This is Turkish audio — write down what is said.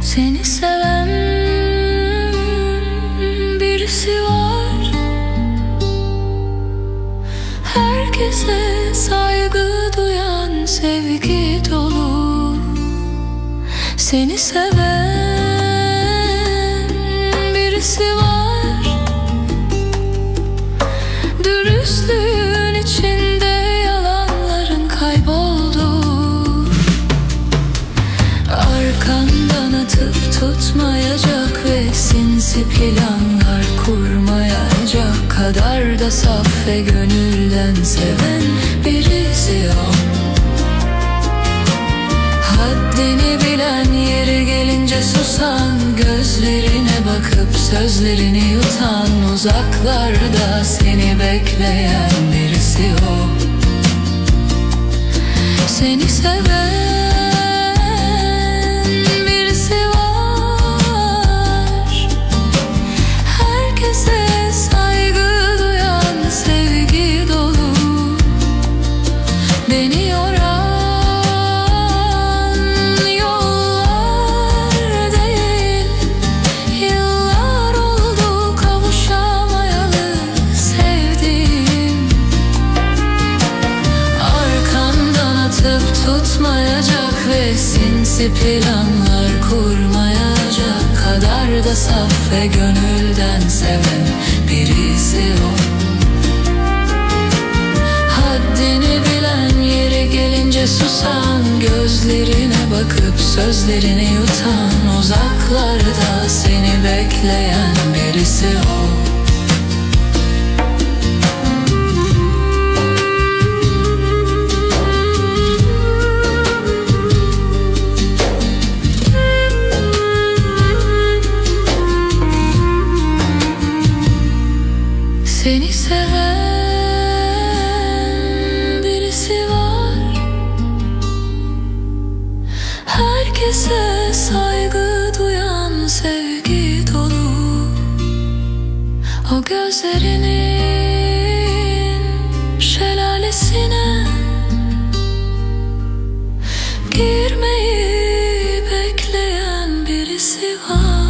Seni seven Herkese saygı duyan sevgi dolu. Seni seven birisi var. Dürüstlüğün içinde yalanların kayboldu. Arkandan atıp tutmayacak ve sinsi planlar da saf ve gönülden seven birisi yok Haddini bilen yeri gelince susan Gözlerine bakıp sözlerini yutan Uzaklarda seni bekleyen birisi yok seni seven tutmayacak ve sinsi planlar kurmayacak kadar da saf ve gönülden seven birisi yok. Haddini bilen yeri gelince susan Gözlerine bakıp sözlerini yutan Uzaklarda seni bekleyen birisi o Seni seven birisi var. Herkese saygı duyan sevgi dolu. O gözlerinin şelalesine Girmeyi bekleyen birisi var.